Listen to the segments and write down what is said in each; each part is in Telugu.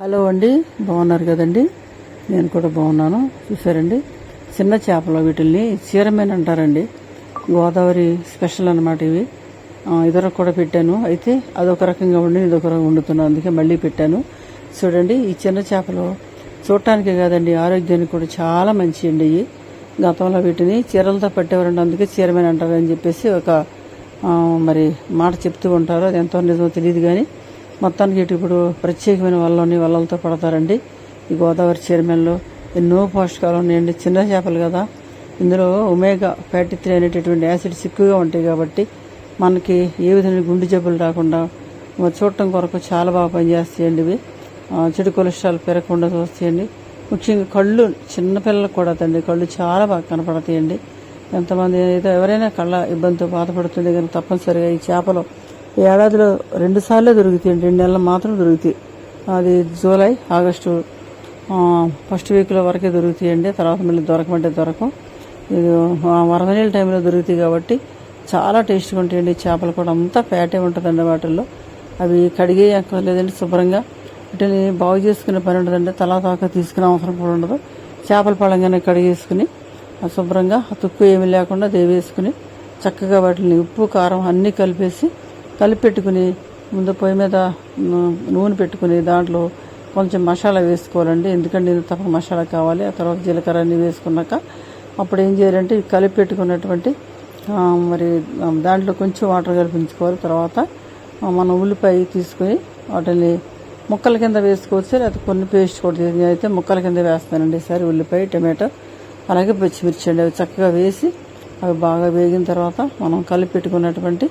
హలో అండి బాగున్నారు కదండి? నేను కూడా బాగున్నాను. చూసారండి? చిన్న చేపలు వీటిల్ని చీరమేన్ అంటారండి. గోదావరి స్పెషల్ అనమాట ఇవి. ఇదొరకు కూడా పెట్టాను. అయితే అదొక రకంగా ఉండి ఇదొక రకంగా వండుతున్నాను. అందుకే మళ్ళీ పెట్టాను. చూడండి ఈ చిన్న చేపలు చూడటానికే కాదండి ఆరోగ్యానికి కూడా చాలా మంచి అండి ఇవి. గతంలో వీటిని చీరలతో పట్టేవారండి. అందుకే చీరమేన్ అంటారని చెప్పేసి ఒక మరి మాట చెప్తూ ఉంటారు. అది ఎంతో నిజమో తెలియదు కానీ మొత్తానికి ఇటు ఇప్పుడు ప్రత్యేకమైన వలలోని వలలతో పడతారండి. ఈ గోదావరి చీరమెల్లో ఎన్నో పోషకాలు ఉన్నాయండి. చిన్న చేపలు కదా. ఇందులో ఒమేగా ఫ్యాటీ త్రీ అనేటటువంటి యాసిడ్స్ ఎక్కువగా ఉంటాయి కాబట్టి మనకి ఏ విధమైన గుండె జబ్బులు రాకుండా చూడటం కొరకు చాలా బాగా పనిచేస్తాయండి ఇవి. చెడు కొలెస్ట్రాల్ పెరగకుండా చూస్తాయండి. ముఖ్యంగా కళ్ళు చిన్నపిల్లలకు కూడా తండ్రి కళ్ళు చాలా బాగా కనపడతాయండి. ఎంతమంది అయితే ఎవరైనా కళ్ళ ఇబ్బందితో బాధపడుతుంది కానీ తప్పనిసరిగా ఈ చేపలు ఏడాదిలో రెండు సార్లే దొరుకుతాయండి రెండు నెలలు మాత్రం దొరుకుతాయి. అది జూలై ఆగస్టు ఫస్ట్ వీక్లో వరకే దొరుకుతాయండి. తర్వాత మళ్ళీ దొరకమంటే దొరకం ఇది వరద నీళ్ళ టైంలో దొరుకుతాయి కాబట్టి చాలా టేస్ట్గా ఉంటాయండి. చేపలు కూడా అంతా ఫ్యాటే ఉంటుందండి వాటిల్లో. అవి కడిగే లేదండి శుభ్రంగా. వీటిని బాగు చేసుకునే పని ఉండదండి. తలా తాక తీసుకునే అవసరం కూడా ఉండదు. చేపల పళ్ళంగానే కడిగేసుకుని శుభ్రంగా తుక్కు ఏమీ లేకుండా దేవేసుకుని చక్కగా వాటిని ఉప్పు కారం అన్నీ కలిపేసి కలిపి పెట్టుకుని ముందు పొయ్యి మీద నూనె పెట్టుకుని దాంట్లో కొంచెం మసాలా వేసుకోవాలండి. ఎందుకంటే ఇది తప్ప మసాలా కావాలి. ఆ తర్వాత జీలకర్ర అన్నీ వేసుకున్నాక అప్పుడు ఏం చేయాలంటే కలిపి పెట్టుకున్నటువంటి మరి దాంట్లో కొంచెం వాటర్ కలిపించుకోవాలి. తర్వాత మనం ఉల్లిపాయ తీసుకుని వాటిని ముక్కల కింద వేసుకోవచ్చు. లేకపోతే కొన్ని పేస్ట్ కూడా అయితే ముక్కల కింద వేస్తానండి సరే ఉల్లిపాయ టమాటో అలాగే పచ్చిమిర్చి అండి. అవి చక్కగా వేసి అవి బాగా వేగిన తర్వాత మనం కలిపి పెట్టుకున్నటువంటి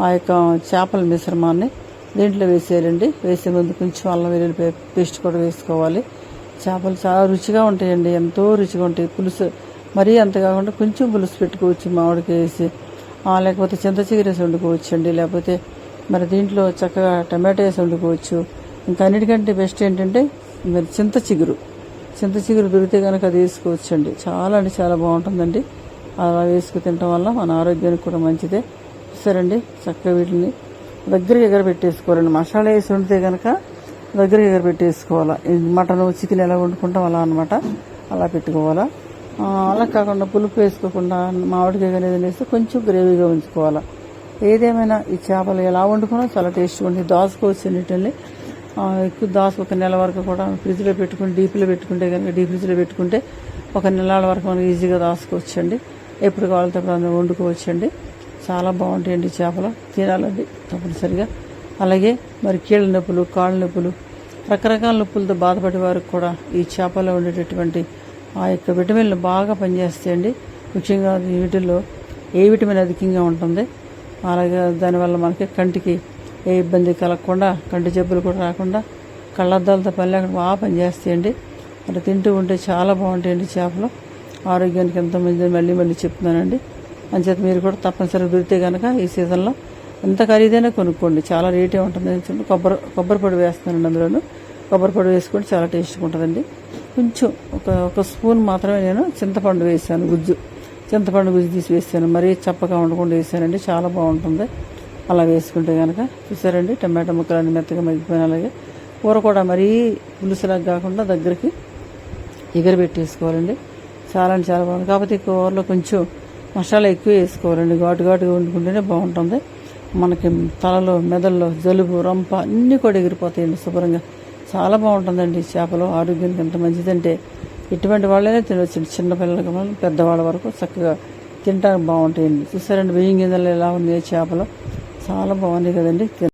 ఆ యొక్క చేపల మిశ్రమాన్ని దీంట్లో వేసేయాలండి. వేసే ముందు కొంచెం అల్లం వెల్లుల్లి పేస్ట్ కూడా వేసుకోవాలి. చేపలు చాలా రుచిగా ఉంటాయండి. ఎంతో రుచిగా ఉంటాయి. పులుసు మరీ అంత కాకుండా కొంచెం పులుసు పెట్టుకోవచ్చు మామిడికాయ వేసి. లేకపోతే చింత వేసి వండుకోవచ్చు అండి లేకపోతే మరి దీంట్లో చక్కగా టమాటో వేసి వండుకోవచ్చు. ఇంకా అన్నిటికంటే బెస్ట్ ఏంటంటే మరి చింత చిగురు. చింత చిగురు దొరికితే కనుక అది వేసుకోవచ్చు అండి చాలా అంటే చాలా బాగుంటుందండి. అలా వేసుకు తినటం వల్ల మన ఆరోగ్యానికి కూడా మంచిదే. చూసారండి చక్కగా వీటిని దగ్గర ఎగర పెట్టేసుకోవాలండి. మసాలా వేసి వండితే కనుక దగ్గర ఎగర పెట్టేసుకోవాలా. మటన్ చికెన్ ఎలా వండుకుంటాం అలా అనమాట అలా పెట్టుకోవాలా. అలా కాకుండా పులుపు వేసుకోకుండా మామిడికాయ అనేది వేస్తే కొంచెం గ్రేవీగా ఉంచుకోవాలా. ఏదేమైనా ఈ చేపలు ఎలా వండుకున్నా చాలా టేస్ట్గా ఉంటుంది. దాచుకోవచ్చు అన్నిటిని ఎక్కువ దాసు ఒక నెల వరకు కూడా ఫ్రిడ్జ్లో పెట్టుకుని డీప్లో పెట్టుకుంటే కనుక డీప్ ఫ్రిడ్జ్లో పెట్టుకుంటే ఒక నెలల వరకు మనం ఈజీగా దాచుకోవచ్చండి ఎప్పుడు కావాలంటే అప్పుడు అందులో వండుకోవచ్చండి. చాలా బాగుంటాయండి చేపలు. తినాలండి తప్పనిసరిగా. అలాగే మరి కీళ్ళ నొప్పులు కాళ్ళ నొప్పులు రకరకాల నొప్పులతో బాధపడే వారికి కూడా ఈ చేపలో ఉండేటటువంటి ఆ యొక్క విటమిన్లు బాగా పనిచేస్తాయండి. ముఖ్యంగా వీటిల్లో ఏ విటమిన్ అధికంగా ఉంటుంది? అలాగే దానివల్ల మనకి కంటికి ఏ ఇబ్బంది కలగకుండా కంటి జబ్బులు కూడా రాకుండా కళ్ళద్దాలతో పని లేకుండా బాగా పనిచేస్తాయండి. అలా తింటూ ఉంటే చాలా బాగుంటాయండి చేపలు. ఆరోగ్యానికి ఎంతో మంచిది మళ్ళీ మళ్ళీ చెప్తున్నానండి. అంచేత మీరు కూడా తప్పనిసరిగా దొరికితే కనుక ఈ సీజన్లో ఎంత ఖరీదైనా కొనుక్కోండి. చాలా రేటే ఉంటుంది. ఎందుకంటే కొబ్బరి కొబ్బరి పొడి వేస్తానండి అందులోను. కొబ్బరి పొడి వేసుకుంటే చాలా టేస్ట్గా ఉంటుందండి. కొంచెం ఒక ఒక స్పూన్ మాత్రమే నేను చింతపండు వేసాను గుజ్జు. చింతపండు గుజ్జు తీసి వేసాను. మరీ చప్పగా ఉండకుండా వేసానండి. చాలా బాగుంటుంది. అలా వేసుకుంటే కనుక చూసారండి టమాటా ముక్కలు అన్ని మెత్తగా మగ్గిపోయిన అలాగే కూర కూడా మరీ పులుసులాగా కాకుండా దగ్గరికి ఎగరబెట్టేసుకోవాలండి. చాలా అంటే చాలా బాగుంది. కాకపోతే ఈ కూరలో కొంచెం మసాలా ఎక్కువ వేసుకోవాలండి ఘాటు ఘాటుగా వండుకుంటేనే బాగుంటుంది. మనకి తలలో మెదల్లో జలుబు రంప అన్నీ కూడా ఎగిరిపోతాయండి శుభ్రంగా. చాలా బాగుంటుందండి చేపలు. ఆరోగ్యానికి ఎంత మంచిదంటే ఇటువంటి వాళ్ళైనా తినవచ్చండి చిన్నపిల్లలకి పెద్దవాళ్ళ వరకు చక్కగా తింటానికి బాగుంటాయండి. చూసారండి వెయ్యి గింజలు ఎలా ఉన్నాయి చేపలు. చాలా బాగున్నాయి కదండి.